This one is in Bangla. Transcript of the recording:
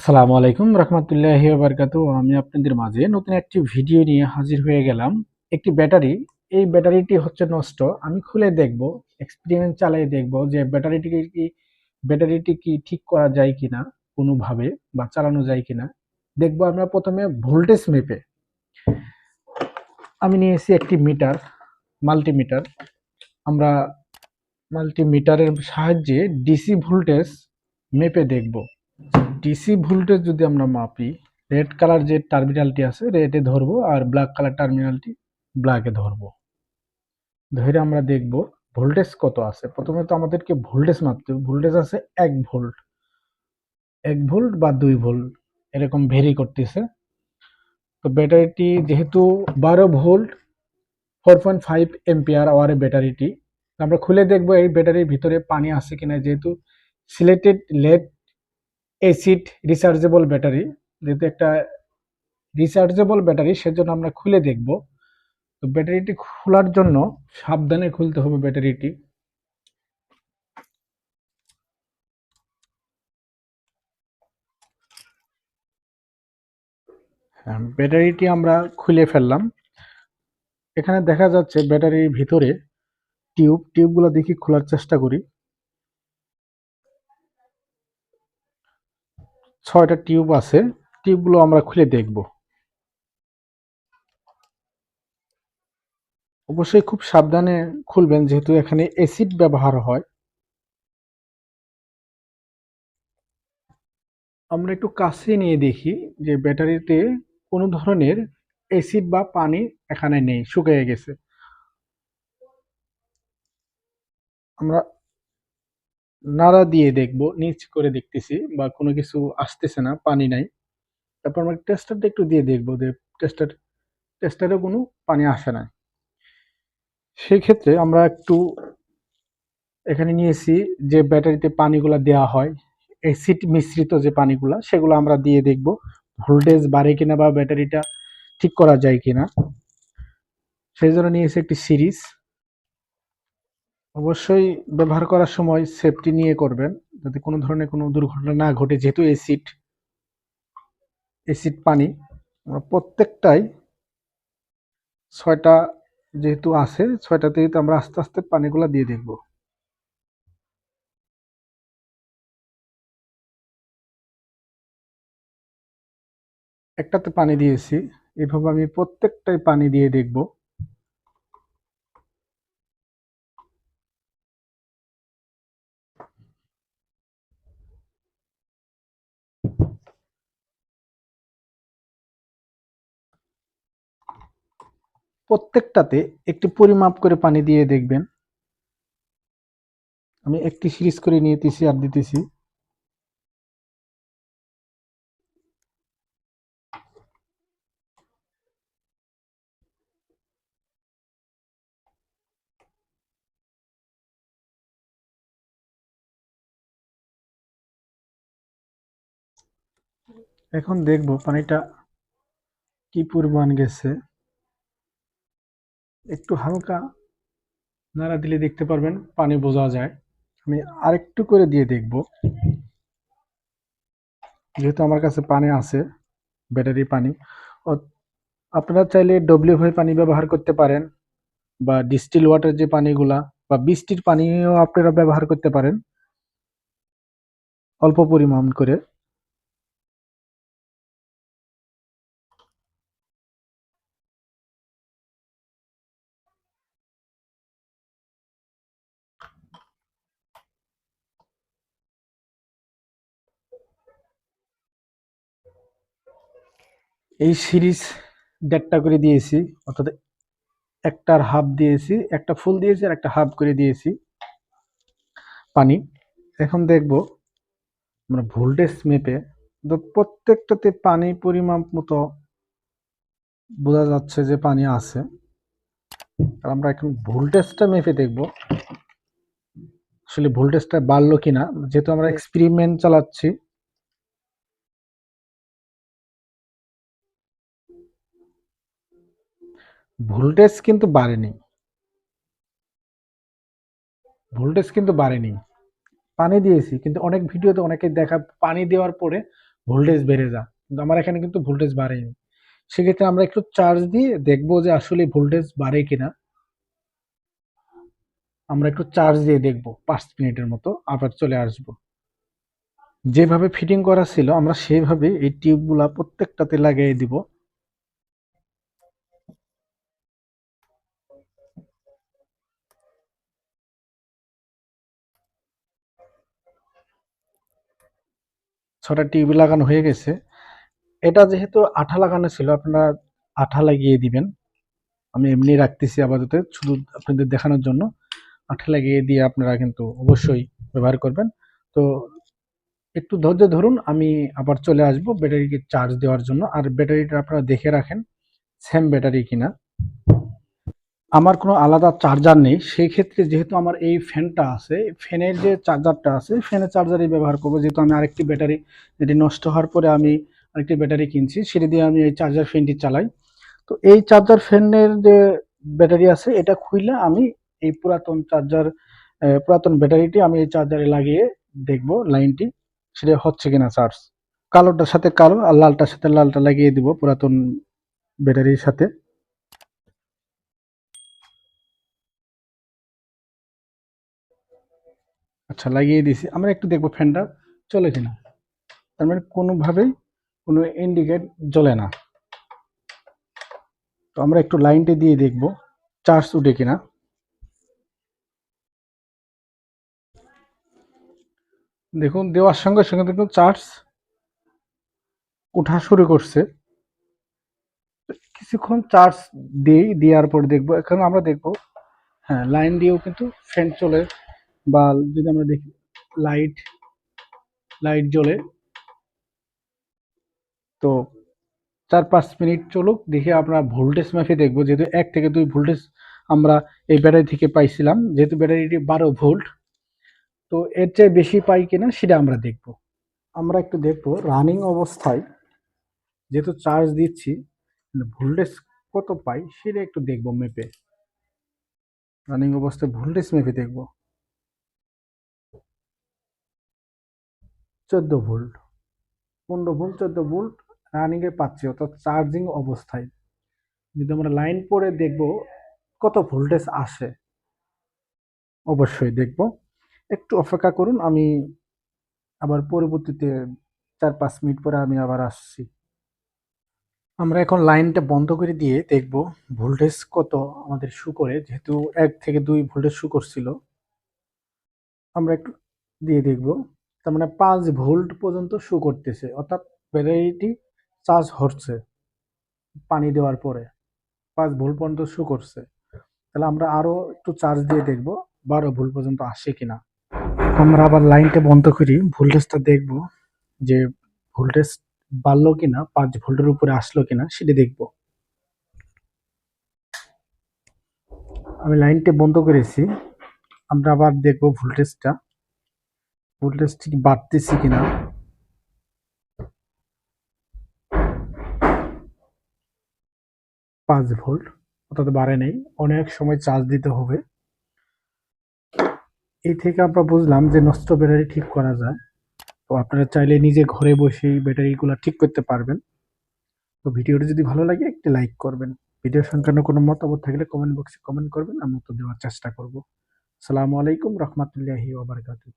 আসসালামু আলাইকুম রহমতুল্লাহি বারকাতু আমি আপনাদের মাঝে নতুন একটি ভিডিও নিয়ে হাজির হয়ে গেলাম। একটি ব্যাটারি, এই ব্যাটারিটি হচ্ছে নষ্ট। আমি খুলে দেখব এক্সপেরিমেন্ট চালিয়ে দেখব যে ব্যাটারিটিকে কি, ব্যাটারিটি কি ঠিক করা যায় কি না কোনোভাবে বা চালানো যায় কি না দেখব আমরা প্রথমে ভোল্টেজ মেপে। আমি নিয়েছি একটি মিটার, মাল্টিমিটার। আমরা মাল্টিমিটারের সাহায্যে ডিসি ভোল্টেজ মেপে দেখব। ডিসি ভোল্টেজ যদি আমরা মাপি রেড কালার যে টার্মিনালটি আছে রেডে ধরবো আর ব্ল্যাক কালার টার্মিনালটি ব্ল্যাকে ধরবো। ধরে আমরা দেখব ভোল্টেজ কত আছে। প্রথমে তো আমাদেরকে ভোল্টেজ মাপতে হবে। ভোল্টেজ আছে এক ভোল্ট এক ভোল্ট বা দুই ভোল্ট এরকম ভেরি করতেছে। তো ব্যাটারিটি যেহেতু বারো volt four point five ampere আওয়ারের ব্যাটারিটি আমরা খুলে দেখব এই ব্যাটারির ভিতরে পানি আছে কিনা। যেহেতু sealed lead acid rechargeable battery যেহেতু একটা রিচার্জেবল ব্যাটারি সেজন্য আমরা খুলে দেখব। তো ব্যাটারিটি খোলার জন্য সাবধানে খুলতে হবে ব্যাটারিটি ব্যাটারিটি আমরা খুলে ফেললাম। এখানে দেখা যাচ্ছে ব্যাটারির ভিতরে টিউব টিউবগুলো দেখি খোলার চেষ্টা করি। ছয়টা টিউব আছে, টিউবগুলো আমরা খুলে দেখব। অবশ্যই খুব সাবধানে খুলবেন, যেহেতু এখানে অ্যাসিড ব্যবহার হয়। আমরা একটু কাছে নিয়ে দেখি যে ব্যাটারিতে কোনো ধরনের অ্যাসিড বা পানি এখানে নেই, শুকিয়ে গেছে। আমরা নাড়া দিয়ে দেখব, নিচ করে দেখতেছি বা কোনো কিছু আসতেছে না, পানি নাই। তারপর আমরা টেস্টারটা একটু দিয়ে দেখব যে টেস্টার টেস্টারে কোনো পানি আসে না সেই ক্ষেত্রে আমরা একটু এখানে নিয়েছি যে ব্যাটারিতে পানিগুলো দেওয়া হয় অ্যাসিড মিশ্রিত যে পানিগুলা, সেগুলো আমরা দিয়ে দেখব ভোল্টেজ বাড়ে কিনা বা ব্যাটারিটা ঠিক করা যায় কিনা। সেই জন্য নিয়েছি একটি সিরিজ অবশ্যই ব্যবহার করার সময় সেফটি নিয়ে করবেন, যাতে কোনো ধরনের কোনো দুর্ঘটনা না ঘটে। যেহেতু এসিড অ্যাসিড পানি, আমরা প্রত্যেকটাই ছয়টা যেহেতু আছে ছয়টাতে তো আমরা আস্তে আস্তে পানিগুলো দিয়ে দেখব। একটাতে পানি দিয়েছি, এভাবে আমি প্রত্যেকটাই পানি দিয়ে দেখব। প্রত্যেকটাতে একটি পরিমাপ করে পানি দিয়ে দেখবেন। আমি একটি সিরিজ করে নিতেছি আর দিতেছি। এখন দেখব পানিটা কি পরিমাণ গেছে। একটু হালকা নাড়া দিলে দেখতে পারবেন, পানি বোঝা যায়। আমি আরেকটু করে দিয়ে দেখব। যেহেতু আমার কাছে পানি আছে, ব্যাটারি পানি আপনারা চাইলে ডব্লিউ পানি ব্যবহার করতে পারেন, বা ডিস্টিল ওয়াটার যে পানিগুলা, বা বৃষ্টির পানিও আপনারা ব্যবহার করতে পারেন। অল্প পরিমাণ করে। এই সিরিজ দেড়টা করে দিয়েছি, অর্থাৎ একটার হাফ দিয়েছি, একটা ফুল দিয়েছি আর একটা হাফ করে দিয়েছি পানি। এখন দেখব আমরা ভোল্টেজ মেপে প্রত্যেকটাতে পানি পরিমাপ মতো বোঝা যাচ্ছে যে পানি আছে। আমরা এখন ভোল্টেজটা মেপে দেখব, আসলে ভোল্টেজটা বাড়লো কিনা। যেহেতু আমরা এক্সপেরিমেন্ট চালাচ্ছি ভোল্টেজ কিন্তু বাড়েনি। ভোল্টেজ কিন্তু বাড়েনি। পানি দিয়েছি, কিন্তু অনেক ভিডিওতে অনেকে দেখা, পানি দেওয়ার পরে ভোল্টেজ বেড়ে যা কিন্তু আমার এখানে কিন্তু ভোল্টেজ বাড়েনি। সেক্ষেত্রে আমরা একটু চার্জ দিয়ে দেখব যে আসলে ভোল্টেজ বাড়ে কিনা। আমরা একটু চার্জ দিয়ে দেখব, পাঁচ মিনিটের মতো, আবার চলে আসব। যেভাবে ফিটিং করা ছিল, আমরা সেইভাবে এই টিউবগুলা প্রত্যেকটাতে লাগিয়ে দিব। ছটা টিউব লাগানো হয়ে গেছে। এটা যেহেতু আঠা লাগানো ছিল, আপনারা আঠা লাগিয়ে দিবেন। আমি এমনি রাখতেছি আপাতত, শুধু আপনাদের দেখানোর জন্য। আঠা লাগিয়ে দিয়ে আপনারা কিন্তু অবশ্যই ব্যবহার করবেন। তো একটু ধৈর্য ধরুন, আমি আবার চলে আসব ব্যাটারিকে চার্জ দেওয়ার জন্য। আর ব্যাটারিটা আপনারা দেখে রাখেন সেম ব্যাটারি কিনা। আমার কোনো আলাদা চার্জার নেই। সেই ক্ষেত্রে যেহেতু আমার এই ফ্যানটা আছে ফ্যানের যে চার্জারটা আছে ফ্যানের চার্জারই ব্যবহার করব। যেহেতু আমি আরেকটি ব্যাটারি, যেটি নষ্ট হওয়ার পরে আমি আরেকটি ব্যাটারি কিনছি, সেটি দিয়ে আমি এই চার্জার ফ্যানটি চালাই। তো এই চার্জার ফ্যানের যে ব্যাটারি আছে, এটা খুইলে আমি এই পুরাতন চার্জার পুরাতন ব্যাটারিটি আমি এই চার্জারে লাগিয়ে দেখব লাইনটি। সেটা হচ্ছে কিনা চার্জ কালোটার সাথে কালো আর লালটার সাথে লালটা লাগিয়ে দিব পুরাতন ব্যাটারির সাথে। আচ্ছা লাগিয়ে দিয়েছি। আমরা একটু দেখব ফ্যানটা চলে কিনা। তার মানে কোনোভাবেই কোনো ইন্ডিকেট জ্বলে না। তো আমরা একটু লাইনটা দিয়ে দেখব, চার্জ উঠে কিনা। দেখুন, দেওয়ার সঙ্গে সঙ্গে দেখুন, চার্জ উঠা শুরু করছে। কিছুক্ষণ চার্জ দিই দেওয়ার পর দেখব। এখন আমরা দেখব হ্যাঁ লাইন দিয়েও কিন্তু ফ্যান চলে বা যদি আমরা দেখি লাইট লাইট জ্বলে। তো চার পাঁচ মিনিট চলুক, দেখে আমরা ভোল্টেজ মাফে দেখব। যেহেতু এক থেকে দুই ভোল্টেজ আমরা এই ব্যাটারি থেকে পাইছিলাম, যেহেতু ব্যাটারিটি বারো ভোল্ট তো এর চেয়ে বেশি পাই কিনা সেটা আমরা দেখব। আমরা একটু দেখব রানিং অবস্থায়, যেহেতু চার্জ দিচ্ছি ভোল্টেজ কত পাই সেটা একটু দেখব মেপে রানিং অবস্থায় ভোল্টেজ মেপে দেখব। চোদ্দ ভোল্ট। পনেরো ভোল্ট, চোদ্দ ভোল্ট রানিংয়ে পাচ্ছি, অর্থাৎ চার্জিং অবস্থায়। যদি আমরা লাইন পরে দেখব কত ভোল্টেজ আসে, অবশ্যই দেখব। একটু অপেক্ষা করুন, আমি আবার পরবর্তীতে চার পাঁচ মিনিট পরে আমি আবার আসছি। আমরা এখন লাইনটা বন্ধ করে দিয়ে দেখব ভোল্টেজ কত আমাদের শু করে, যেহেতু এক থেকে দুই ভোল্টেজ শু করছিল। আমরা একটু দিয়ে দেখব। তার মানে পাঁচ ভোল্ট পর্যন্ত শু করতেছে, অর্থাৎ ব্যাটারিটি চার্জ হচ্ছে পানি দেওয়ার পরে, পাঁচ ভোল্ট পর্যন্ত শু করছে। তাহলে আমরা আরও একটু চার্জ দিয়ে দেখব বারো ভোল্ট পর্যন্ত আসে কিনা। আমরা আবার লাইনটা বন্ধ করি ভোল্টেজটা দেখব যে ভোল্টেজ বাড়লো কিনা, পাঁচ ভোল্টের উপরে আসলো কিনা, সেটা দেখব। আমি লাইনটা বন্ধ করেছি, আমরা আবার দেখব ভোল্টেজটা ভোল্টেজ ঠিক বাড়তেছি কিনা? পাঁচ ভোল্ট, অর্থাৎ বাড়ে নেই। অনেক সময় চার্জ দিতে হবে। এই থেকে আমরা বুঝলাম যে নষ্ট ব্যাটারি ঠিক করা যায়। তো আপনারা চাইলে নিজে ঘরে বসেই ব্যাটারিগুলো ঠিক করতে পারবেন। তো ভিডিওটি যদি ভালো লাগে, একটি লাইক করবেন। ভিডিও সংক্রান্ত কোনো মতামত থাকলে কমেন্ট বক্সে কমেন্ট করবেন। আমি উত্তর দেওয়ার চেষ্টা করব। আসসালামু আলাইকুম রহমতুল্লাহি ওবরকাতুহ